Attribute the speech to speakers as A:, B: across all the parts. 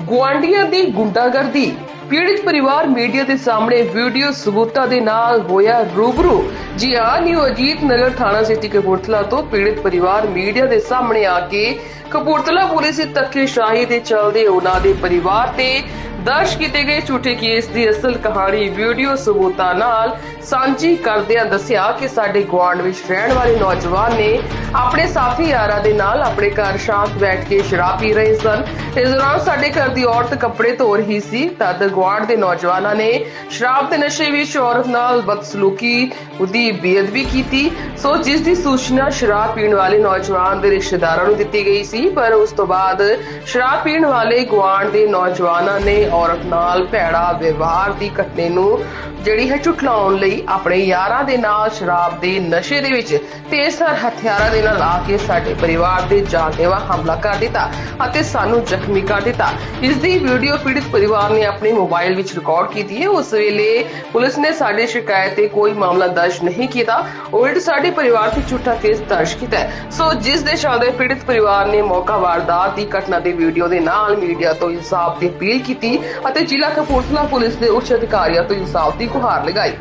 A: ਗੁਆਂਢੀਆਂ ਦੀ ਗੁੰਡਾਗਰਦੀ, ਪੀੜਿਤ ਪਰਿਵਾਰ ਮੀਡੀਆ ਦੇ ਸਾਹਮਣੇ ਵੀਡੀਓ ਸਬੂਤਾਂ ਦੇ ਨਾਲ ਹੋਇਆ ਰੂਬਰੂ। ਜੀ ਹਾਂ, ਨਿਊ ਅਜੀਤ ਨਗਰ ਥਾਣਾ ਸਿਟੀ ਕਪੂਰਥਲਾ ਤੋਂ ਪੀੜਿਤ ਪਰਿਵਾਰ ਮੀਡੀਆ ਦੇ ਸਾਹਮਣੇ ਆ ਕੇ ਕਪੂਰਥਲਾ ਪੁਲਿਸ ਦੀ ਧੱਕੇਸ਼ਾਹੀ ਦੇ ਚਲਦੇ ਉਹਨਾਂ ਦੇ ਪਰਿਵਾਰ ਤੇ ਦਰਜ ਕੀਤੇ ਗਏ ਝੂਠੇ ਕੇਸ ਦੀ ਅਸਲ ਕਹਾਣੀ ਵੀਡੀਓ ਸਬੂਤਾਂ ਨਾਲ ਸਾਂਝੀ ਕਰਦਿਆਂ ਦੱਸਿਆ ਕਿ ਸਾਡੇ ਗੁਆਂਢ ਵਿੱਚ ਰਹਿਣ ਵਾਲੇ ਨੌਜਵਾਨ ਨੇ ਆਪਣੇ ਸਾਥੀ ਯਾਰਾਂ ਦੇ ਨਾਲ ਆਪਣੇ ਘਰ ਸ਼ਾਂਤ ਬੈਠ ਕੇ ਸ਼ਰਾਬ ਪੀ ਰਹੇ ਸਨ। ਇਸ ਦੌਰਾਨ ਸਾਡੇ ਘਰ ਦੀ ਔਰਤ ਕੱਪੜੇ ਧੋ ਰਹੀ ਸੀ। ਤਦ ਗੁਆਂਢ ਦੇ ਨੌਜਵਾਨਾਂ ਨੇ ਸ਼ਰਾਬ ਦੇ ਨਸ਼ੇ ਵਿੱਚ ਔਰਤ ਨਾਲ ਬਦਸਲੂਕੀ ਉਹਦੀ ਬੇਅਦਬੀ ਕੀਤੀ। ਸੋ ਜਿਸ ਦੀ ਸੂਚਨਾ ਸ਼ਰਾਬ ਪੀਣ ਵਾਲੇ ਨੌਜਵਾਨ ਦੇ ਰਿਸ਼ਤੇਦਾਰਾਂ ਨੂੰ ਦਿੱਤੀ ਗਈ ਸੀ, ਪਰ ਉਸ ਤੋਂ ਬਾਅਦ ਸ਼ਰਾਬ ਪੀਣ ਵਾਲੇ ਗੁਆਂਢ ਦੇ ਨੌਜਵਾਨਾਂ ਨੇ ਔਰਤ ਨਾਲ ਭੈੜਾ ਵਿਵਹਾਰ ਦੀ ਘਟਨਾ ਨੂੰ ਜਿਹੜੀ ਹੈ ਝੁਠਲਾਉਣ ਲਈ ਆਪਣੇ ਯਾਰਾਂ ਦੇ ਨਾਲ ਸ਼ਰਾਬ ਦੇ ਨਸ਼ੇ ਦੇ ਵਿੱਚ ਤੇਜ਼ਧਾਰ ਹਥਿਆਰਾਂ ਦੇ ਨਾਲ ਆ ਕੇ ਸਾਡੇ ਪਰਿਵਾਰ ਦੇ ਜਾਨਲੇਵਾ ਹਮਲਾ ਕਰ ਦਿੱਤਾ ਅਤੇ ਸਾਨੂੰ ਜ਼ਖਮੀ ਕਰ ਦਿੱਤਾ। ਇਸ ਦੀ ਵੀਡੀਓ ਪੀੜਿਤ ਪਰਿਵਾਰ ਨੇ ਆਪਣੇ ਮੋਬਾਈਲ ਵਿੱਚ ਰਿਕਾਰਡ ਕੀਤੀ ਹੈ। ਉਸ ਵੇਲੇ ਪੁਲਿਸ ਨੇ ਸਾਡੀ ਸ਼ਿਕਾਇਤ ਤੇ ਕੋਈ ਮਾਮਲਾ ਦਰਜ ਨਹੀਂ ਕੀਤਾ। ਉਲਟ ਸਾਡੇ ਪਰਿਵਾਰ ਤੇ ਝੂਠਾ ਕੇਸ ਦਰਜ ਕੀਤਾ ਸੋ ਜਿਸ ਦੇ ਚਲਦੇ ਪੀੜਿਤ ਪਰਿਵਾਰ ਨੇ ਮੌਕਾ ਵਾਰਦਾਤ ਦੀ ਘਟਨਾ ਦੇ ਵੀਡੀਓ ਦੇ ਨਾਲ ਮੀਡੀਆ ਤੋਂ ਇਨਸਾਫ ਦੀ ਅਪੀਲ ਕੀਤੀ। ਅਤੇ ਜ਼ਿਲ੍ਹਾ ਕਪੂਰਥਲਾ ਪੁਲਿਸ ਦੇ ਉੱਚ ਅਧਿਕਾਰੀਆਂ ਤੋਂ ਇਨਸਾਫ ਦੀ ਗੁਹਾਰ ਲਗਾਈ।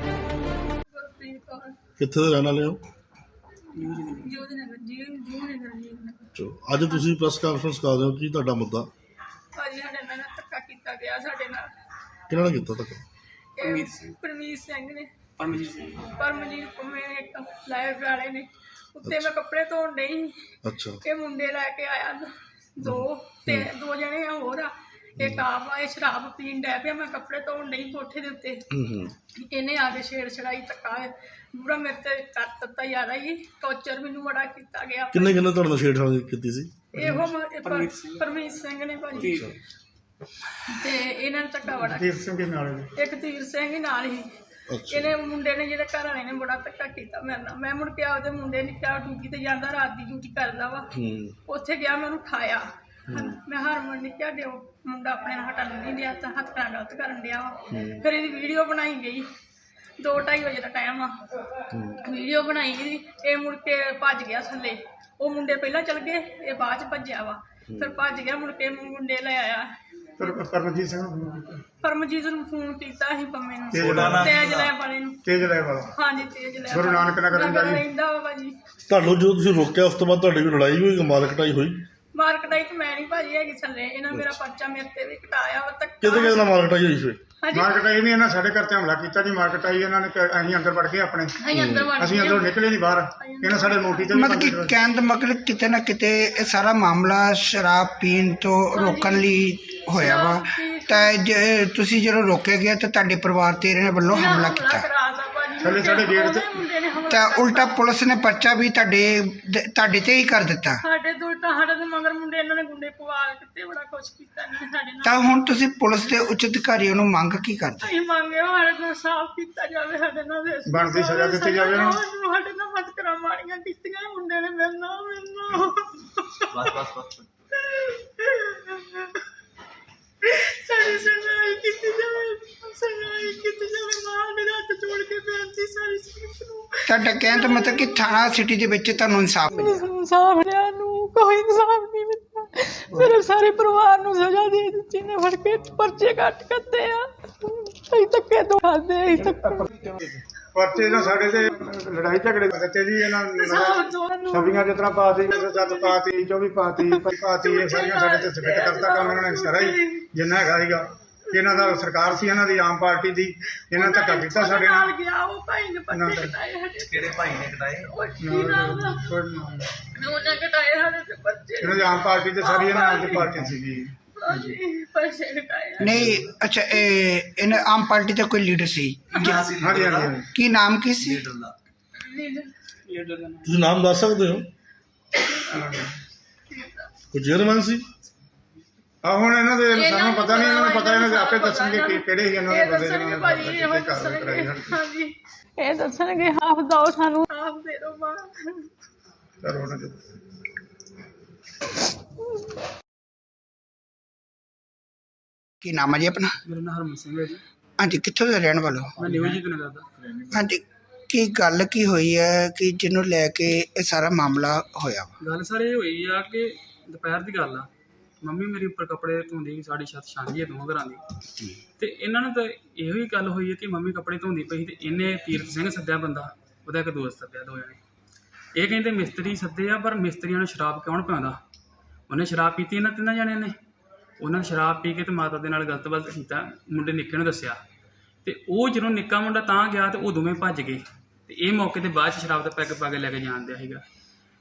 B: ਕਿੱਥੇ ਦੇ ਰਹਿਣ ਵਾਲੇ ਹੋ? ਚਲੋ ਅੱਜ ਤੁਸੀਂ ਪ੍ਰੈਸ ਕਾਨਫਰੰਸ ਕਰ ਰਹੇ ਹੋ ਕੀ ਤੁਹਾਡਾ ਮੁੱਦਾ?
C: ਭਾਜੀ ਸਾਡੇ ਨਾਲ ਧੱਕਾ ਕੀਤਾ ਗਿਆ ਸਾਡੇ ਨਾਲ।
B: ਕਿਹਨਾਂ ਨੇ ਕੀਤਾ ਧੱਕਾ?
C: ਇਹ ਪਰਮੀਤ ਸਿੰਘ। ਨੇ।
D: ਪਰਮਜੀਤ
C: ਪਰਮਜੀਤ ਕੁਮੇ ਨੇ ਇੱਕ ਲਾਇਰ ਵਾਲੇ ਨੇ। ਉੱਤੇ ਮੈਂ ਕੱਪੜੇ ਧੋਣ ਨਹੀਂ
B: ਅੱਛਾ।
C: ਇਹ ਮੁੰਡੇ ਲੈ ਕੇ ਆਇਆ ਦੋ ਤੇ ਦੋ ਜਣੇ ਹੋਰ ਆ। ਇੱਕ ਆਪ ਆ ਇਹ ਸ਼ਰਾਬ ਪੀਣ ਡੈ ਪਿਆ ਮੈਂ ਕੱਪੜੇ ਧੋਣ ਨਹੀਂ ਕੋਠੇ ਦੇ ਉੱਤੇ।
B: ਹੂੰ ਹੂੰ।
C: ਇਹਨੇ ਆ ਕੇ ਛੇੜ ਛੜਾਈ ਧੱਕਾ ਪੂਰਾ ਮੇਰੇ ਤੇ ਕਰ ਦਿੱਤਾ ਜ਼ਿਆਦਾ ਹੀ ਟੌਰਚਰ ਮੈਨੂੰ ਬੜਾ ਕੀਤਾ ਗਿਆ।
B: ਕਿੰਨੇ ਕਿੰਨੇ ਤੁਹਾਡੇ ਨਾਲ ਛੇੜਛਾੜ ਕੀਤੀ ਸੀ?
C: ਇਹੋ ਮ- ਇਹ ਪਰ-
D: ਪਰਮੀਤ ਸਿੰਘ।
C: ਨੇ ਭਾਜੀ। ਤੇ ਇਹਨਾਂ ਨੇ ਧੱਕਾ ਬੜਾ
D: ਤੀਰ ਸਿੰਘ ਦੇ ਨਾਲ
C: ਇੱਕ ਤੀਰ ਸਿੰਘ ਹੀ ਨਾਲ ਹੀ।
B: ਅੱਛਾ।
C: ਇਹਨੇ ਮੁੰਡੇ ਨੇ ਜਿਹੜੇ ਘਰ ਵਾਲੇ ਨੇ ਬੜਾ ਧੱਕਾ ਕੀਤਾ ਮੇਰੇ ਨਾਲ। ਮੈਂ ਮੁੜ ਕੇ ਆਪਦੇ ਮੁੰਡੇ ਨੇ ਕਿਹਾ ਡਿਊਟੀ ਤੇ ਜਾਂਦਾ ਰਾਤ ਦੀ ਡਿਊਟੀ ਕਰਦਾ ਵਾ।
B: ਹੂੰ।
C: ਉੱਥੇ ਗਿਆ ਮੈਂ ਉਹਨੂੰ ਉਠਾਇਆ। ਮੈਂ ਹਰਮਨ ਨੇ ਕਿਹਾ ਦਿਓ। ਮੁੰਡਾ ਆਪਣੇ ਨਾਲ ਹਟਣ ਨਹੀਂ ਦਿਆ ਤਾਂ ਹੱਥ ਨਾਲ ਗਲਤ ਕਰਨ ਡਿਆ ਵਾ। ਫਿਰ ਇਹਦੀ ਵੀਡੀਓ ਬਣਾਈ ਗਈ। 2:30 ਵਜੇ ਦਾ ਟਾਈਮ ਆ। ਵੀਡੀਓ ਬਣਾਈ ਇਹਦੀ ਇਹ ਮੁੜ ਕੇ ਭੱਜ ਗਿਆ ਥੱਲੇ। ਉਹ ਮੁੰਡੇ ਪਹਿਲਾਂ ਚਲ ਗਏ ਇਹ ਬਾਅਦ ਚ ਭੱਜਿਆ ਵਾ। ਫਿਰ ਭੱਜ ਗਿਆ ਮੁੜ ਕੇ ਮੁੰਡੇ ਲੈ ਆਇਆ।
D: ਪਰਮਜੀਤ ਸਿੰਘ ਨੂੰ।
C: ਪਰਮਜੀਤ ਨੂੰ ਫੋਨ ਕੀਤਾ ਸੀ ਪੰਮੇ ਨੂੰ।
D: ਤੇਜ ਲੈ
C: ਤੇਜ ਲੈ ਵਾਲੇ ਨੂੰ।
D: ਤੇਜ ਲੈ ਵਾਲਾ।
C: ਹਾਂਜੀ ਤੇਜ ਲੈ
D: ਗੁਰੂ ਨਾਨਕ ਨਗਰ ਰਹਿੰਦਾ ਜੀ।
C: ਰਹਿੰਦਾ ਵਾ ਭਾਜੀ।
B: ਤੁਹਾਨੂੰ ਜਦੋਂ ਤੁਸੀਂ ਰੋਕਿਆ ਉਸ ਤੋਂ ਬਾਅਦ ਤੁਹਾਡੀ ਕੋਈ ਲੜਾਈ ਹੋਈ ਮਾਰ ਕਟਾਈ ਹੋਈ।
C: ਮਾਰਕਟਾਈ ਤੇ ਮੈਂ ਨਹੀਂ ਭਾਜੀ ਹੈਗੀ ਥੱਲੇ ਇਹਨਾਂ ਮੇਰਾ ਪਰਚਾ ਮੇਰੇ ਤੇ ਵੀ ਕਟਾਇਆ ਵਾ ਤੱਕ
B: ਕਿਹਦੇ ਕਿਹਦੇ ਨਾਲ ਮਾਰ ਕਟਾਈ ਹੋਈ ਸੀ।
C: ਹਾਂਜੀ।
D: ਮਾਰਕੀਟ ਆਈ ਨਹੀਂ ਇਹਨਾਂ ਸਾਡੇ ਘਰ ਤੇ ਹਮਲਾ ਕੀਤਾ ਜੀ ਮਾਰਕੀਟ ਆਈ ਇਹਨਾਂ ਨੇ ਕ- ਅਸੀਂ ਅੰਦਰ ਵੜ ਗਏ ਆਪਣੇ।
C: ਅਸੀਂ ਅੰਦਰ ਵੜ
D: ਅਸੀਂ
C: ਗਏ।
D: ਅੰਦਰੋਂ ਨਿਕਲੇ ਨਹੀਂ ਬਾਹਰ। ਇਹਨਾਂ ਸਾਡੇ ਨੋਟੀ ਤੇ ਵੀ
E: ਮਤਲਬ ਕਿ ਕਹਿਣ ਦਾ ਮਤਲਬ ਕਿਤੇ ਨਾ ਕਿਤੇ ਇਹ ਸਾਰਾ ਮਾਮਲਾ ਸ਼ਰਾਬ ਪੀਣ ਤੋਂ ਰੋਕਣ ਲਈ ਹੋਇਆ ਵਾ। ਤਾਂ ਜੇ ਤੁਸੀਂ ਜਦੋਂ ਰੋਕੇ ਗਿਆ ਤਾਂ ਤੁਹਾਡੇ ਪਰਿਵਾਰ ਤੇ ਇਹਨਾਂ ਵੱਲੋਂ ਹਮਲਾ ਕੀਤਾ।
C: ਕਰਾਤਾ ਭਾਜੀ।
D: ਥੱਲੇ ਸਾਡੇ ਗੇਟ ਤੇ-
C: ਮੁੰਡੇ ਨੇ ਹਮਲਾ
E: ਤਾਂ ਉਲਟਾ ਪੁਲਿਸ ਨੇ ਪਰਚਾ ਵੀ ਤੁਹਾਡੇ ਦ- ਤੁਹਾਡੇ ਤੇ ਹੀ ਕਰ ਦਿੱਤਾ
C: ਸਾਡੇ ਤੋਂ ਉਲਟਾ ਸਾਡੇ ਦੇ ਮਗਰ ਮੁੰਡੇ ਇਹਨਾਂ ਨੇ ਗੁੰਡੇ ਪਵਾ ਕੇ ਬੜਾ ਕੁਛ ਕੀਤਾ ਇਹਨਾਂ ਨੇ ਸਾਡੇ ਨਾਲ।
E: ਤਾਂ ਹੁਣ ਤੁਸੀਂ ਪੁਲਿਸ ਦੇ ਉੱਚ ਅਧਿਕਾਰੀਆਂ ਨੂੰ ਮੰਗ ਕੀ ਕਰਦੇ?
C: ਅਸੀਂ ਮੰਗੇ ਸਾਡੇ ਤੋਂ ਸਾਫ਼ ਕੀਤਾ ਜਾਵੇ ਸਾਡੇ ਨਾਲ ਇਸ
D: ਬਣਦੀ ਸਜ਼ਾ ਦਿੱਤੀ ਜਾਵੇ ਇਹਨਾਂ ਨੂੰ।
C: ਸਾਡੇ ਨਾਲ ਮਤ ਕਰਾ ਮਾਰੀਆਂ ਕੀਤੀਆਂ ਇਹ ਮੁੰਡੇ ਨੇ ਮੇਰੇ ਨਾਲ ਮੇਰੇ ਨਾਲ।
D: ਬਸ ਬਸ ਬਸ।
C: ਸਾਡੀ ਸੁਣਾਈ ਕੀਤੀ ਜਾਵੇ ਸੁਣਾਈ ਕੀਤੀ ਜਾਵੇ ਮਾਂ ਦੇ ਹੱਥ ਜੋੜ ਕੇ ਬੇਨਤੀ ਸਾਰੀ ਨੂੰ।
E: ਤੁਹਾਡਾ ਕਹਿਣ ਦਾ ਮਤਲਬ ਕਿ ਥਾਣਾ ਸਿਟੀ ਦੇ ਵਿੱਚ ਤੁਹਾਨੂੰ ਇਨਸਾਫ ਮਿਲੇ
C: ਇਨਸਾਫ ਰਿਆ ਨੂੰ ਕੋਈ ਇਨਸਾਫ ਮੇਰੇ ਸਾਰੇ ਪਰਿਵਾਰ ਨੂੰ ਸਜ਼ਾ ਦੇ ਦਿੱਤੀ ਨੇ ਫੜ ਕੇ ਪਰਚੇ ਕੱਟ ਕੱਤੇ ਆ। ਅਸੀਂ ਧੱਕੇ ਤੋਂ ਖਾਦੇ ਅਸੀਂ ਧੱਕੇ
D: ਪਰਚੇ ਦਾ ਸਾਡੇ ਤੇ ਲੜਾਈ ਝਗੜੇ ਦਿੱਤੇ ਜੀ ਇਹਨਾਂ ਨੇ ਛਬੀਆਂ ਜਿਸ ਤਰ੍ਹਾਂ ਪਾਤੀ ਜੱਤ ਪਾਤੀ ਜੋ ਵੀ ਪਾਤੀ ਭਾਈ ਪਾਤੀ ਇਹ ਸਾਰੀਆਂ ਸਾਡੇ ਤੇ ਸਬਿਤ ਕਰਤਾ ਕੰਮ ਇਹਨਾਂ ਨੇ ਸਾਰਾ ਹੀ ਜਿੰਨਾ ਹੈਗਾ ਸੀਗਾ। ਇਹਨਾਂ ਦਾ ਸਰਕਾਰ ਸੀ ਇਹਨਾਂ ਦੀ ਆਮ ਪਾਰਟੀ ਦੀ ਇਹਨਾਂ ਧੱਕਾ ਕੀਤਾ ਸਾਡੇ
C: ਨਾਲ
D: ਨਾਲ।
C: ਗਿਆ ਉਹ ਭਾਈ ਨੇ
D: ਨਾ।
C: ਕਟਾਏ
D: ਕਿਹੜੇ ਭਾਈ ਨੇ ਕਟਾਏ?
C: ਉਹ ਕੀ ਨਾਮ ਦਾ ਉਹਨਾਂ ਕਟਾਏ ਸਾਡੇ ਤੇ
D: ਇਹਨਾਂ ਦੀ ਆਮ ਪਾਰਟੀ ਤੇ ਸਾਰੀ ਇਹਨਾਂ ਦੀ ਪਾਰਟੀ ਸੀਗੀ।
C: ਹਾਂਜੀ ਪਰਚੇ ਕਟਾਏ
E: ਨਹੀਂ ਅੱਛਾ ਇਹ ਇਹਨਾਂ ਆਮ ਪਾਰਟੀ ਦਾ ਕੋਈ ਲੀਡਰ ਸੀ?
D: ਹਾਂਜੀ ਹਾਂਜੀ ਹਾਂਜੀ।
E: ਕੀ ਨਾਮ ਕੀ ਸੀ?
B: ਤੁਸੀਂ ਨਾਮ ਦੱਸ ਸਕਦੇ ਹੋ? ਕੋਈ ਚੇਅਰਮੈਨ ਸੀ?
D: ਆ ਹੁਣ ਇਹਨਾਂ ਦੇ ਸਾਨੂੰ
C: ਨੂੰ
D: ਪਤਾ ਨਹੀਂ ਇਹਨਾਂ ਨੂੰ ਪਤਾ ਇਹਨਾਂ ਦੇ ਆਪੇ ਦੱਸਣਗੇ ਕਿ ਕਿਹੜੇ ਸੀ ਇਹਨਾਂ ਦੇ ਬੰਦੇ ਜਿਹਨਾਂ
C: ਭਾਜੀ
D: ਨੇ
C: ਇਹ ਦੱਸਣਗੇ। ਹਾਂਜੀ। ਇਹ ਦੱਸਣਗੇ ਹਾਫ ਦੋ ਸਾਨੂੰ। ਹਾਫ ਦੇ ਦੋ ਮਾਂ
D: ਚਲੋ ਦੇ
E: ਕੀ ਨਾਮ ਹੈ ਜੀ ਆਪਣਾ?
F: ਮੇਰਾ ਨਾਮ ਹਰਮਨ ਸਿੰਘ ਹੈ ਜੀ।
E: ਹਾਂਜੀ ਕਿੱਥੋਂ ਦੇ ਰਹਿਣ ਵਾਲੇ ਹੋ?
F: ਮੈਂ ਨਿਊ ਜੀ ਨਗਰ ਦਾ
E: ਹਾਂਜੀ ਕੀ ਗੱਲ ਕੀ ਹੋਈ ਹੈ ਕਿ ਜਿਹਨੂੰ ਲੈ ਕੇ ਇਹ ਸਾਰਾ ਮਾਮਲਾ ਹੋਇਆ
F: ਗੱਲ ਸਰ ਹੋਈ ਆ ਕਿ ਦੁਪਹਿਰ ਦੀ ਗੱਲ ਆ। ਮੰਮੀ ਮੇਰੀ ਉੱਪਰ ਕੱਪੜੇ ਧੋਂਦੀ ਸਾਡੀ ਛੱਤ ਛਾਂਦੀ ਹੈ ਦੋਵਾਂ ਘਰਾਂ ਦੀ। ਤੇ ਇਹਨਾਂ ਨੂੰ ਤਾਂ ਇਹੋ ਹੀ ਗੱਲ ਹੋਈ ਹੈ ਕਿ ਮੰਮੀ ਕੱਪੜੇ ਧੋਂਦੀ ਪਈ ਤੇ ਇਹਨੇ ਤੀਰਥ ਸਿੰਘ ਸੱਦਿਆ ਬੰਦਾ ਉਹਦਾ ਇੱਕ ਦੋਸਤ ਸੱਦਿਆ ਦੋ ਜਣੇ। ਇਹ ਕਹਿੰਦੇ ਮਿਸਤਰੀ ਸੱਦੇ ਆ ਪਰ ਮਿਸਤਰੀਆਂ ਨੂੰ ਸ਼ਰਾਬ ਕੌਣ ਪਿਆਉਂਦਾ? ਉਹਨੇ ਸ਼ਰਾਬ ਪੀਤੀ ਇਹਨਾਂ ਤਿੰਨਾਂ ਜਣਿਆਂ ਨੇ। ਉਹਨਾਂ ਨੇ ਸ਼ਰਾਬ ਪੀ ਕੇ ਤੇ ਮਾਤਾ ਦੇ ਨਾਲ ਗਲਤ ਬਲਤ ਕੀਤਾ ਮੁੰਡੇ ਨਿੱਕੇ ਨੂੰ ਦੱਸਿਆ। ਤੇ ਉਹ ਜਦੋਂ ਨਿੱਕਾ ਮੁੰਡਾ ਤਾਂ ਗਿਆ ਤੇ ਉਹ ਦੋਵੇਂ ਭੱਜ ਗਏ। ਤੇ ਇਹ ਮੌਕੇ ਤੇ ਬਾਅਦ ਚ ਸ਼ਰਾਬ ਦਾ ਪੈਗ ਪਾ ਕੇ ਲੈ ਕੇ ਜਾਂਦਿਆ ਸੀਗਾ।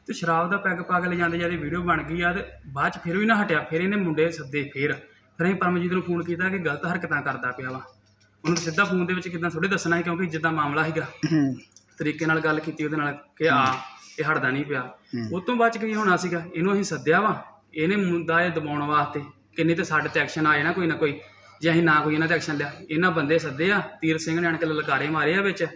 F: ਤੇ ਸ਼ਰਾਬ ਦਾ ਪੈਗ ਪਾ ਕੇ ਲੈ ਜਾਂਦੇ ਜਾਂਦੇ ਵੀਡੀਓ ਬਣ ਗਈ ਆ ਤੇ ਬਾਅਦ ਚ ਫਿਰ ਵੀ ਨਾ ਹਟਿਆ ਫਿਰ ਇਹਨੇ ਮੁੰਡੇ ਸੱਦੇ ਫਿਰ। ਫਿਰ ਅਸੀਂ ਪਰਮਜੀਤ ਨੂੰ ਫੋਨ ਕੀਤਾ ਕਿ ਗਲਤ ਹਰਕਤਾਂ ਕਰਦਾ ਪਿਆ ਵਾ। ਉਹਨੂੰ ਸਿੱਧਾ ਫੋਨ ਦੇ ਵਿੱਚ ਕਿਦਾਂ ਥੋੜੇ ਦੱਸਣਾ ਸੀ ਕਿਉਂਕਿ ਜਿੱਦਾਂ ਮਾਮਲਾ ਸੀਗਾ।
E: ਹੂੰ
F: ਤਰੀਕੇ ਨਾਲ ਗੱਲ ਕੀਤੀ ਉਹਦੇ ਨਾਲ ਕਿ ਆ ਇਹ ਹਟਦਾ ਨਹੀਂ ਪਿਆ। ਉਹ ਤੋਂ ਬਾਅਦ ਚ ਕੀ ਹੋਣਾ ਸੀਗਾ ਇਹਨੂੰ ਅਸੀਂ ਸੱਦਿਆ ਵਾ। ਇਹਨੇ ਮੁੰਡਾ ਇਹ ਦਬਾਉਣ ਵਾਸਤੇ ਕਿੰਨੀ ਤੇ ਸਾਡੇ ਤੇ ਐਕਸ਼ਨ ਆ ਜਾਣਾ ਕੋਈ ਨਾ ਕੋਈ। ਜੇ ਅਸੀਂ ਨਾ ਕੋਈ ਇਹਨਾਂ ਤੇ ਐਕਸ਼ਨ ਲਿਆ ਇਹਨਾਂ ਬੰਦੇ ਸੱਦੇ ਆ ਤੀਰ ਸਿੰਘ ਨੇ ਆਣ ਕੇ ਲਲਕਾਰੇ ਮਾਰੇ ਆ ਵਿੱਚ।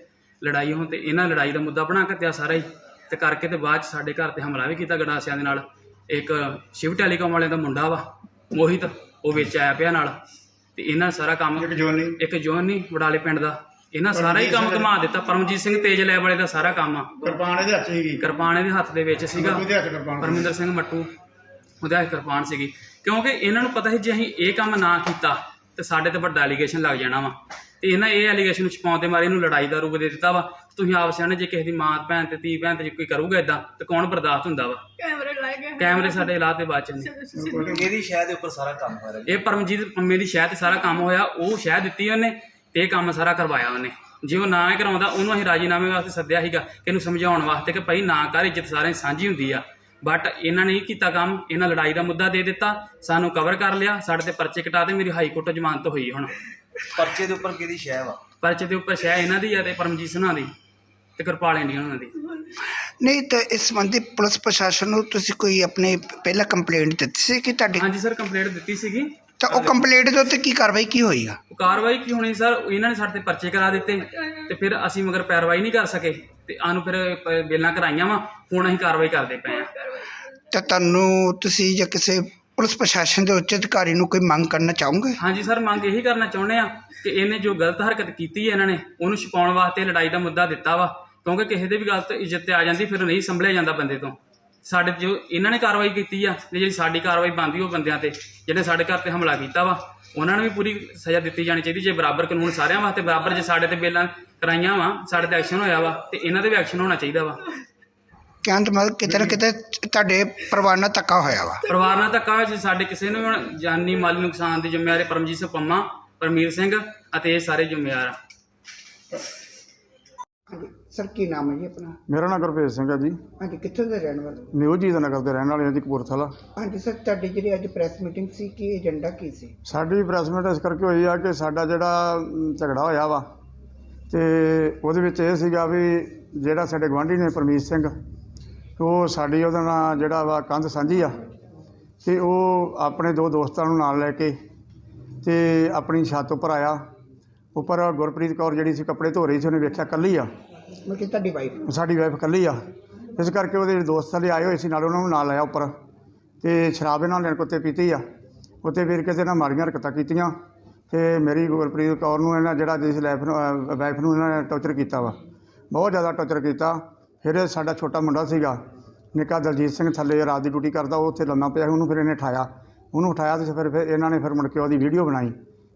F: ਲੜਾਈ ਹੋਣ ਤੇ ਇਹਨਾਂ ਲੜਾਈ ਦਾ ਮੁੱਦਾ ਬਣਾ ਘੱਤਿਆ ਸਾਰਾ ਹੀ। ਤੇ ਕਰਕੇ ਤੇ ਬਾਅਦ ਚ ਸਾਡੇ ਘਰ ਤੇ ਹਮਲਾ ਵੀ ਕੀਤਾ ਗੜਾਸਿਆਂ ਦੇ ਨਾਲ। ਇੱਕ ਸ਼ਿਵ ਟੈਲੀਕਾਮ ਵਾਲਿਆਂ ਦਾ ਮੁੰਡਾ ਵਾ ਮੋਹਿਤ ਉਹ ਵਿੱਚ ਆਇਆ ਪਿਆ ਨਾਲ। ਤੇ ਇਹਨਾਂ ਸਾਰਾ ਕੰਮ
D: ਇੱਕ ਜੋਨੀ
F: ਇੱਕ ਜੋਨੀ ਵਡਾਲੇ ਪਿੰਡ ਦਾ। ਇਹਨਾਂ ਸਾਰਾ ਹੀ ਕੰਮ ਘੁਮਾ ਦਿੱਤਾ। ਪਰਮਜੀਤ ਸਿੰਘ ਤੇਜ ਲੈ ਵਾਲੇ ਦਾ ਸਾਰਾ ਕੰਮ ਆ।
D: ਕਿਰਪਾਨ ਇਹਦੇ ਹੱਥ ਸੀਗੀ।
F: ਕਿਰਪਾਨ ਇਹਦੇ ਹੱਥ ਦੇ ਵਿੱਚ ਸੀਗਾ। ਪਰਮਿੰਦਰ ਸਿੰਘ ਮੱਟੂ ਉਹਦੇ ਹੱਥ ਕਿਰਪਾਨ ਸੀਗੀ। ਕਿਉਂਕਿ ਇਹਨਾਂ ਨੂੰ ਪਤਾ ਸੀ ਜੇ ਅਸੀਂ ਇਹ ਕੰਮ ਨਾ ਕੀਤਾ ਤੇ ਸਾਡੇ ਤੇ ਵੱਡਾ ਐਲੀਗੇਸ਼ਨ ਲੱਗ ਜਾਣਾ ਵਾ। ਤੇ ਇਹਨਾਂ ਇਹ ਐਲੀਗੇਸ਼ਨ ਨੂੰ ਛਪਾਉਣ ਦੇ ਮਾਰੇ ਇਹਨੂੰ ਲੜਾਈ ਦਾ ਰੂਪ ਦੇ ਦਿੱਤਾ ਵਾ। ਤੁਸੀਂ ਆਪ ਸਿਆਣੇ ਜੇ ਕਿਸੇ ਦੀ ਮਾਂ ਭੈਣ ਤੇ ਧੀ ਭੈਣ ਤੇ ਜੇ ਕੋਈ ਕਰੂਗਾ ਇਦਾਂ ਤੇ ਕੌਣ ਬਰਦਾਸ਼ਤ ਹੁੰਦਾ ਵਾ?
C: ਕੈਮਰੇ ਲਾਏ ਗਏ
F: ਕੈਮਰੇ ਸਾਡੇ ਲਾ ਤੇ ਬਾਅਦ ਚ ਨੇ
G: ਇਹਦੀ ਸ਼ਾਇਦ ਦੇ ਉੱਪਰ ਸਾਰਾ ਕੰਮ ਹੋ ਰਿਹਾ
F: ਇਹ ਪਰਮਜੀਤ ਪੰਮੇ ਦੀ ਸ਼ਹਿ ਤੇ ਸਾਰਾ ਕੰਮ ਹੋਇਆ ਉਹ ਸ਼ਹਿ ਦਿੱਤੀ ਉਹਨੇ ਤੇ ਇਹ ਕੰਮ ਸਾਰਾ ਕਰਵਾਇਆ ਉਹਨੇ। ਜੇ ਉਹ ਨਾ ਹੀ ਕਰਾਉਂਦਾ ਉਹਨੂੰ ਅਸੀਂ ਰਾਜੀਨਾਮੇ ਵਾਸਤੇ ਸੱਦਿਆ ਸੀਗਾ ਕਿ ਇਹਨੂੰ ਸਮਝਾਉਣ ਵਾਸਤੇ ਕਿ ਭਾਈ ਨਾ ਕਰ ਇੱਜ਼ਤ ਸਾਰਿਆਂ ਦੀ ਸਾਂਝੀ ਹੁੰਦੀ ਆ। ਬਟ ਇਹਨਾਂ ਨੇ ਨਹੀਂ ਕੀਤਾ ਕੰਮ ਇਹਨਾਂ ਲੜਾਈ ਦਾ ਮੁੱਦਾ ਦੇ ਦਿੱਤਾ ਸਾਨੂੰ ਕਵਰ ਕਰ ਲਿਆ ਸਾਡੇ ਤੇ ਪਰਚੇ ਕਟਾ ਤੇ ਮੇਰੀ ਹਾਈ ਕੋਰਟ ਜ਼ਮਾਨਤ ਹੋਈ ਹੁਣ।
G: ਪਰਚੇ ਦੇ ਉੱਪਰ ਕਿਹਦੀ ਸ਼ੈ ਵਾ?
F: ਪਰਚੇ ਦੇ ਉੱਪਰ ਸ਼ਹਿ ਇਹਨਾਂ ਦੀ ਆ ਤੇ ਪਰਮਜੀਤ ਸਿੰਘਾਂ ਦੀ ਤੇ ਕਿਰਪਾਲ ਇੰਡੀਅਨ ਉਹਨਾਂ ਦੀ।
E: ਨਹੀਂ ਤਾਂ ਇਸ ਸੰਬੰਧੀ ਪੁਲਿਸ ਪ੍ਰਸ਼ਾਸਨ ਨੂੰ ਤੁਸੀਂ ਕੋਈ ਆਪਣੇ ਪਹਿਲਾਂ ਕੰਪਲੇਂਟ ਦਿੱਤੀ ਸੀ ਕਿ ਤੁਹਾਡੀ
F: ਹਾਂਜੀ ਸਰ ਕੰਪਲੇਂਟ ਦਿੱਤੀ ਸੀਗੀ।
E: ਤਾਂ ਉਹ ਕੰਪਲੇਂਟ ਦੇ ਉੱਤੇ ਕੀ ਕਾਰਵਾਈ ਕੀ ਹੋਈ ਆ?
F: ਉਹ ਕਾਰਵਾਈ ਕੀ ਹੋਣੀ ਸਰ? ਇਹਨਾਂ ਨੇ ਸਾਡੇ ਤੇ ਪਰਚੇ ਕਰਾ ਦਿੱਤੇ ਤੇ ਫਿਰ ਅਸੀਂ ਮਗਰ ਪੈਰਵਾਈ ਨਹੀਂ ਕਰ ਸਕੇ ਤੇ ਆਨੂੰ ਫਿਰ ਪ- ਬੇਲਾਂ ਕਰਾਈਆਂ ਵਾ ਹੁਣ ਅਸੀਂ ਕਾਰਵਾਈ ਕਰਦੇ ਪਏ ਆ।
E: ਤਾਂ ਤੁਹਾਨੂੰ ਤੁਸੀਂ ਜਾਂ ਕਿਸੇ ਪੁਲਿਸ ਪ੍ਰਸ਼ਾਸਨ ਦੇ ਉੱਚ ਅਧਿਕਾਰੀ ਨੂੰ ਕੋਈ ਮੰਗ ਕਰਨਾ ਚਾਹੋਗੇ?
F: ਹਾਂਜੀ ਸਰ, ਮੰਗ ਇਹੀ ਕਰਨਾ ਚਾਹੁੰਦੇ ਆ ਕਿ ਇਹਨੇ ਜੋ ਗਲਤ ਹਰਕਤ ਕੀਤੀ ਹੈ ਇਹਨਾਂ ਨੇ, ਉਹਨੂੰ ਛੁਪਾਉਣ ਵਾਸਤੇ ਲੜਾਈ ਦਾ ਮੁੱਦਾ ਦਿੱਤਾ ਵਾ, ਕਿਉਂਕਿ ਕਿਸੇ ਦੇ ਵੀ ਗਲਤ ਇੱਜ਼ਤ ਤੇ ਆ ਜਾਂਦੀ, ਫਿਰ ਨਹੀਂ ਸੰਭਲਿਆ ਜਾਂਦਾ ਬੰਦੇ ਤੋਂ। ਸਾਡੇ ਜੋ ਇਹਨਾਂ ਨੇ ਕਾਰਵਾਈ ਕੀਤੀ ਆ ਤੇ ਜਿਹੜੀ ਸਾਡੀ ਕਾਰਵਾਈ ਬਣਦੀ ਉਹ ਬੰਦਿਆਂ ਤੇ, ਜਿਹੜੇ ਸਾਡੇ ਘਰ ਤੇ ਹਮਲਾ ਕੀਤਾ ਵਾ, ਉਹਨਾਂ ਨੂੰ ਵੀ ਪੂਰੀ ਸਜ਼ਾ ਦਿੱਤੀ ਜਾਣੀ ਚਾਹੀਦੀ, ਜੇ ਬਰਾਬਰ ਕਾਨੂੰਨ ਸਾਰਿਆਂ ਵਾਸਤੇ ਬਰਾਬਰ, ਜੇ ਸਾਡੇ ਤੇ ਬੇਲਾਂ ਕਰਾਈਆਂ ਵਾ, ਸਾਡੇ ਤੇ ਐਕਸ਼ਨ ਹੋਇਆ ਵਾ, ਤੇ ਇਹਨਾਂ ਤੇ ਵੀ ਐਕਸ਼ਨ ਹੋਣਾ ਚਾਹੀਦਾ ਵਾ।
E: ਕਹਿਣ ਤੋਂ ਮਤਲਬ ਕਿਤੇ ਨਾ ਕਿਤੇ ਤੁਹਾਡੇ ਪਰਿਵਾਰ ਨਾਲ ਧੱਕਾ ਹੋਇਆ ਵਾ।
F: ਪਰਿਵਾਰ ਨਾਲ ਧੱਕਾ ਹੋਇਆ ਜੇ ਸਾਡੇ ਕਿਸੇ ਨੂੰ ਵੀ ਹੁਣ ਜਾਨੀ ਮਾਲੀ ਨੁਕਸਾਨ ਦੀ ਜ਼ਿੰਮੇਵਾਰੀ ਪਰਮਜੀਤ ਸਿੰਘ ਪੰਮਾ ਪਰਮੀਰ ਸਿੰਘ ਅਤੇ ਇਹ ਸਾਰੇ ਜ਼ਿੰਮੇਵਾਰ ਆ।
E: ਸਰ ਕੀ ਨਾਮ ਹੈ ਜੀ ਆਪਣਾ?
H: ਮੇਰਾ ਨਾਮ ਗੁਰਭੇਜ ਸਿੰਘ ਹੈ ਜੀ।
E: ਹਾਂਜੀ ਕਿੱਥੋਂ ਦੇ ਰਹਿਣ ਵਾਲੇ?
H: ਨਿਊ ਜੀ ਦਾ ਨਗਰ ਦੇ ਰਹਿਣ ਵਾਲੇ ਹਾਂ ਜੀ ਕਪੂਰਥਲਾ।
E: ਹਾਂਜੀ ਸਰ ਤੁਹਾਡੀ ਜਿਹੜੀ ਅੱਜ ਪ੍ਰੈਸ ਮੀਟਿੰਗ ਸੀ ਕੀ ਏਜੰਡਾ ਕੀ ਸੀ?
H: ਸਾਡੀ ਪ੍ਰੈਸ ਮੀਟ ਇਸ ਕਰਕੇ ਹੋਈ ਆ ਕਿ ਸਾਡਾ ਜਿਹੜਾ ਅਮ, ਝਗੜਾ ਹੋਇਆ ਵਾ ਤੇ ਉਹਦੇ ਵਿੱਚ ਇਹ ਸੀਗਾ ਵੀ ਜਿਹੜਾ ਸਾਡੇ ਗਵਾਂਢੀ ਨੇ ਪਰਮੀਤ ਸਿੰਘ ਉਹ ਸਾਡੀ ਉਹਦੇ ਨਾਲ ਜਿਹੜਾ ਵਾ ਕੰਧ ਸਾਂਝੀ ਆ। ਤੇ ਉਹ ਆਪਣੇ ਦੋ ਦੋਸਤਾਂ ਨੂੰ ਨਾਲ ਲੈ ਕੇ ਤੇ ਆਪਣੀ ਛੱਤ ਉੱਪਰ ਆਇਆ। ਉੱਪਰ ਗੁਰਪ੍ਰੀਤ ਕੌਰ ਜਿਹੜੀ ਸੀ ਕੱਪੜੇ ਧੋ ਰਹੀ ਸੀ ਉਹਨੇ ਵੇਖਿਆ ਕੱਲੀ ਆ।
E: ਮਤਲਬ ਕਿ ਤੁਹਾਡੀ ਵਾਈਫ
H: ਸਾਡੀ ਵਾਈਫ ਇਕੱਲੀ ਆ। ਇਸ ਕਰਕੇ ਉਹਦੇ ਜਿਹੜੇ ਦੋਸਤ ਵਾਲੇ ਆਏ ਹੋਏ ਸੀ ਨਾਲ ਉਹਨਾਂ ਨੂੰ ਨਾਲ ਲਾਇਆ ਉੱਪਰ। ਤੇ ਸ਼ਰਾਬ ਇਹਨਾਂ ਲੈਣ ਕੁੱਤੇ ਪੀਤੀ ਆ। ਉੱਤੇ ਫਿਰ ਕਿਸੇ ਨਾਲ ਮਾਰੀਆਂ ਹਰਕਤਾਂ ਕੀਤੀਆਂ। ਤੇ ਮੇਰੀ ਗੁਰਪ੍ਰੀਤ ਕੌਰ ਨੂੰ ਇਹਨਾਂ ਜਿਹੜਾ ਜਿਸ ਲਾਈਫ ਨੂੰ ਵਾਈਫ ਨੂੰ ਇਹਨਾਂ ਨੇ ਟੌਰਚਰ ਕੀਤਾ ਵਾ। ਬਹੁਤ ਜ਼ਿਆਦਾ ਟੌਰਚਰ ਕੀਤਾ। ਫਿਰ ਸਾਡਾ ਛੋਟਾ ਮੁੰਡਾ ਸੀਗਾ ਨਿੱਕਾ ਦਲਜੀਤ ਸਿੰਘ ਥੱਲੇ ਰਾਤ ਦੀ ਡਿਊਟੀ ਕਰਦਾ ਉਹ ਉੱਥੇ ਲੰਮਾ ਪਿਆ ਸੀ, ਉਹਨੂੰ ਫਿਰ ਇਹਨੇ ਉਠਾਇਆ ਉਹਨੂੰ ਉਠਾਇਆ ਤੇ ਫਿਰ ਫਿਰ ਇਹਨਾਂ ਨੇ ਫਿਰ ਮੁੜ ਕੇ ਉਹਦੀ ਵੀਡੀਓ ਬਣਾਈ।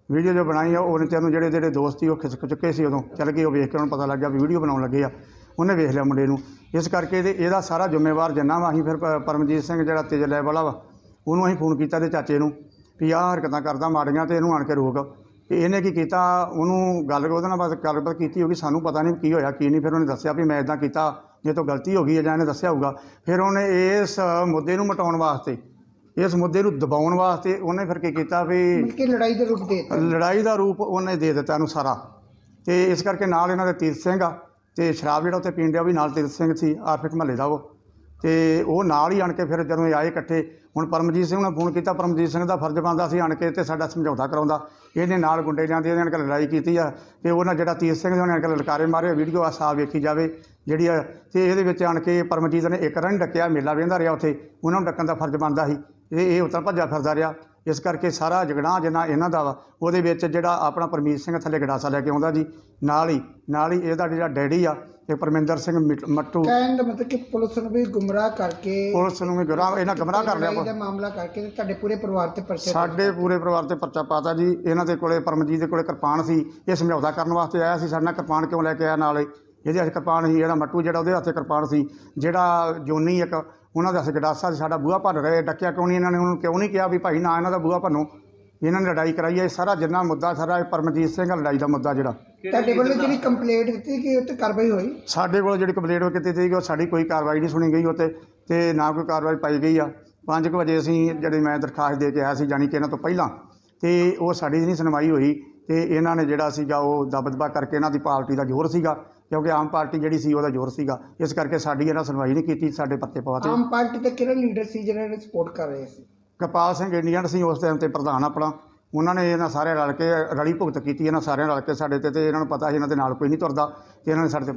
H: ਵੀਡੀਓ ਜੋ ਬਣਾਈ ਆ ਉਹਨੇ ਤੇ ਜਿਹੜੇ ਜਿਹੜੇ ਦੋਸਤ ਸੀ ਉਹ ਖਿਸਕ ਚੁੱਕੇ ਸੀ ਉਦੋਂ। ਚੱਲ ਗਏ ਉਹ ਵੇਖ ਕੇ ਉਹਨੂੰ ਪਤਾ ਲੱਗਿਆ ਵੀ ਵੀਡੀਓ ਬਣਾਉਣ ਲੱਗੇ ਆ। ਉਹਨੇ ਵੇਖ ਲਿਆ ਮੁੰਡੇ ਨੂੰ। ਇਸ ਕਰਕੇ ਇਹਦੇ ਇਹਦਾ ਸਾਰਾ ਜ਼ਿੰਮੇਵਾਰ ਜਿੰਨਾ ਵਾ ਅਸੀਂ ਫਿਰ ਪਰਮਜੀਤ ਸਿੰਘ ਜਿਹੜਾ ਤੇਜ ਲੈ ਵਾਲਾ ਵਾ ਉਹਨੂੰ ਅਸੀਂ ਫੋਨ ਕੀਤਾ ਤੇ ਚਾਚੇ ਨੂੰ ਵੀ ਆਹ ਹਰਕਤਾਂ ਕਰਦਾ ਮਾੜੀਆਂ ਤੇ ਇਹਨੂੰ ਆਣ ਕੇ ਰੋਕ। ਤੇ ਇਹਨੇ ਕੀ ਕੀਤਾ? ਉਹਨੂੰ ਗੱਲ ਉਹਦੇ ਨਾਲ ਬਸ ਗੱਲਬਾਤ ਕੀਤੀ ਹੋਗੀ ਸਾਨੂੰ ਪਤਾ ਨਹੀਂ ਕੀ ਹੋਇਆ ਕੀ ਨਹੀਂ ਫਿਰ ਉਹਨੇ ਦੱਸਿਆ ਵੀ ਮੈਂ ਇਦਾਂ ਕੀਤਾ। ਜੇ ਤੋਂ ਗਲਤੀ ਹੋ ਗਈ ਹੈ ਜਾਂ ਇਹਨੇ ਦੱਸਿਆ ਹੋਊਗਾ ਫਿਰ ਉਹਨੇ ਇਸ ਮੁੱਦੇ ਨੂੰ ਮਿਟਾਉਣ ਵਾਸਤੇ ਇਸ ਮੁੱਦੇ ਨੂੰ ਦਬਾਉਣ ਵਾਸਤੇ ਉਹਨੇ ਫਿਰ ਕੀ ਕੀਤਾ ਵੀ
E: ਕਿ ਲੜਾਈ ਦੇ ਰੂਪ ਦੇ
H: ਲੜਾਈ ਦਾ ਰੂਪ ਉਹਨੇ ਦੇ ਦਿੱਤਾ ਇਹਨੂੰ ਸਾਰਾ ਤੇ ਇਸ ਕਰਕੇ ਨਾਲ ਇਹਨਾਂ ਦੇ ਤੀਰਥ ਸਿੰਘ ਆ ਤੇ ਸ਼ਰਾਬ ਜਿਹੜਾ ਉੱਥੇ ਪੀਣ ਉਹ ਵੀ ਨਾਲ ਤੀਰਥ ਸਿੰਘ ਸੀ ਆਰਫਿਕ ਮਹੱਲੇ ਦਾ ਉਹ। ਤੇ ਉਹ ਨਾਲ ਹੀ ਆਣ ਕੇ ਫਿਰ ਜਦੋਂ ਇਹ ਆਏ ਇਕੱਠੇ, ਹੁਣ ਪਰਮਜੀਤ ਸਿੰਘ ਨੂੰ ਫੋਨ ਕੀਤਾ, ਪਰਮਜੀਤ ਸਿੰਘ ਦਾ ਫਰਜ਼ ਬਣਦਾ ਸੀ ਆਣ ਕੇ ਤੇ ਸਾਡਾ ਸਮਝੌਤਾ ਕਰਾਉਂਦਾ। ਇਹਨੇ ਨਾਲ ਗੁੰਡੇ ਜਾਂਦੇ ਇਹਦੇ ਨਾਲ ਲੜਾਈ ਕੀਤੀ ਆ ਤੇ ਉਹਨਾਂ ਜਿਹੜਾ ਤੀਰ ਸਿੰਘ ਦੇ ਉਹਨੇ ਆਣ ਕੇ ਲਲਕਾਰੇ ਮਾਰੇ ਵੀਡੀਓ ਆ ਸਾਫ਼ ਵੇਖੀ ਜਾਵੇ ਜਿਹੜੀ ਆ ਤੇ ਇਹਦੇ ਵਿੱਚ ਆਣ ਕੇ ਪਰਮਜੀਤ ਨੇ ਇੱਕ ਰਨ ਡੱਕਿਆ, ਮੇਲਾ ਵੇਂਦਾ ਰਿਹਾ ਉੱਥੇ, ਉਹਨਾਂ ਨੂੰ ਡੱਕਣ ਦਾ ਫਰਜ਼ ਬਣਦਾ ਸੀ। ਇਹ ਇਹ ਉਤਰ ਭੱਜਾ ਫਿਰਦਾ ਰਿਹਾ। ਇਸ ਕਰਕੇ ਸਾਰਾ ਜਗਣਾ ਜਿੰਨਾ ਇਹਨਾਂ ਦਾ ਵਾ ਉਹਦੇ ਵਿੱਚ ਜਿਹੜਾ ਆਪਣਾ ਪਰਮੀਤ ਸਿੰਘ ਥੱਲੇ ਗੜਾਸਾ ਲੈ ਕੇ ਆਉਂਦਾ ਜੀ ਨਾਲ ਹੀ ਨਾਲ ਹੀ ਇਹਦਾ ਜਿਹੜਾ ਡੈਡੀ ਆ ਤੇ ਪਰਮਿੰਦਰ ਸਿੰਘ ਮਿੱਟ- ਮੱਟੂ।
E: ਕਹਿਣ ਦਾ ਮਤਲਬ ਕਿ ਪੁਲਿਸ ਨੂੰ ਵੀ ਗੁੰਮਰਾਹ ਕਰਕੇ
H: ਪੁਲਿਸ ਨੂੰ ਵੀ ਗੁਰਾਹ ਇਹਨਾਂ ਗਮਰਾਹ ਕਰ ਲਿਆ
E: ਲੜਾਈ ਦਾ। ਮਾਮਲਾ ਕਰਕੇ ਤੇ ਤੁਹਾਡੇ ਪੂਰੇ ਪਰਿਵਾਰ ਤੇ ਪਰਚੇ
H: ਸਾਡੇ ਪੂਰੇ ਪਰਿਵਾਰ ਤੇ ਪਰਚਾ ਪਾਤਾ ਜੀ ਇਹਨਾਂ ਦੇ ਕੋਲੇ ਪਰਮਜੀਤ ਦੇ ਕੋਲੇ ਕਿਰਪਾਨ ਸੀ ਇਹ ਸਮਝੌਤਾ ਕਰਨ ਵਾਸਤੇ ਆਇਆ ਸੀ ਸਾਡੇ ਨਾਲ ਕਿਰਪਾਨ ਕਿਉਂ ਲੈ ਕੇ ਆਇਆ ਨਾਲੇ ਇਹਦੇ ਹੱਥ ਕਿਰਪਾਨ ਸੀ ਜਿਹੜਾ ਮੱਟੂ ਜਿਹੜਾ ਉਹਦੇ ਹੱਥੇ ਕਿਰਪਾਨ ਸੀ ਜਿਹੜਾ ਜੋਨੀ ਇੱਕ ਉਹਨਾਂ ਦੇ ਗਡਾਸਾ ਸੀ ਸਾਡਾ ਬੂਹਾ ਭੰਨ ਰਹੇ ਡੱਕਿਆ ਕਿਉਂ ਨਹੀਂ? ਇਹਨਾਂ ਨੇ ਉਹਨੂੰ ਕਿਉਂ ਨਹੀਂ ਕਿਹਾ ਵੀ ਭਾਈ ਨਾ ਇਹਨਾਂ ਦਾ ਬੂਹਾ ਭੰਨੋ? ਇਹਨਾਂ ਨੇ ਲੜਾਈ ਕਰਾਈ ਹੈ ਇਹ ਸਾਰਾ ਜਿੰਨਾ ਮੁੱਦਾ ਸਾਰਾ ਇਹ ਪਰਮਜੀਤ ਸਿੰਘ ਲੜਾਈ ਦਾ ਮੁੱਦਾ ਜਿਹੜਾ।
E: ਤੁਹਾਡੇ ਵੱਲੋਂ ਜਿਹੜੀ ਕੰਪਲੇਂਟ ਦਿੱਤੀ ਕਿ ਉੱਤੇ ਕਾਰਵਾਈ ਹੋਈ?
H: ਸਾਡੇ ਕੋਲ ਜਿਹੜੀ ਕੰਪਲੇਂਟ ਕੀਤੀ ਸੀਗੀ ਉਹ ਸਾਡੀ ਕੋਈ ਕਾਰਵਾਈ ਨਹੀਂ ਸੁਣੀ ਗਈ ਉੱਤੇ ਤੇ ਨਾ ਕੋਈ ਕਾਰਵਾਈ ਪਾਈ ਗਈ ਆ। 5 ਵਜੇ ਅਸੀਂ ਜਿਹੜੇ ਮੈਂ ਦਰਖਾਸਤ ਦੇ ਕੇ ਆਇਆ ਸੀ ਜਾਣੀ ਕਿ ਇਹਨਾਂ ਤੋਂ ਪਹਿਲਾਂ ਤੇ ਉਹ ਸਾਡੀ ਨਹੀਂ ਸੁਣਵਾਈ ਹੋਈ ਤੇ ਇਹਨਾਂ ਨੇ ਜਿਹੜਾ ਸੀਗਾ ਉਹ ਦਬਦਬਾ ਕਰਕੇ ਇਹਨਾਂ ਦੀ ਪਾਰਟੀ ਦਾ ਜ਼ੋਰ ਸੀਗਾ। ਕਿਉਂਕਿ ਆਮ ਪਾਰਟੀ ਜਿਹੜੀ ਸੀ ਉਹਦਾ ਜ਼ੋਰ ਸੀਗਾ। ਇਸ ਕਰਕੇ ਸਾਡੀ ਇਹਨਾਂ ਸੁਣਵਾਈ ਨਹੀਂ ਕੀਤੀ ਸਾਡੇ ਪੱਤੇ ਪਵਾਤੇ
E: ਆਮ ਪਾਰਟੀ ਦੇ ਕਿਹੜੇ ਲੀਡਰ ਸੀ ਜਿਹਨਾਂ ਨੇ ਸਪੋਰਟ ਕਰ ਰਹੇ ਸੀ?
H: ਕਿਰਪਾਲ ਸਿੰਘ ਇੰਡੀਅਨ ਸੀ ਉਸ ਟਾਈਮ ਤੇ ਪ੍ਰਧਾਨ ਆਪਣਾ। ਉਹਨਾਂ ਨੇ ਇਹਨਾਂ ਸਾਰੇ ਰਲ ਕੇ ਰਲੀ ਭੁਗਤ ਕੀਤੀ ਇਹਨਾਂ ਸਾਰਿਆਂ ਰਲ ਕੇ ਸਾਡੇ ਤੇ ਤੇ ਇਹਨਾਂ ਨੂੰ ਪਤਾ ਸੀ ਇਹਨਾਂ ਦੇ ਨਾਲ ਕੋਈ ਨਹੀਂ ਤੁਰਦਾ ਤੇ ਇਹਨਾਂ ਨੇ ਸਾਡੇ ਤੇ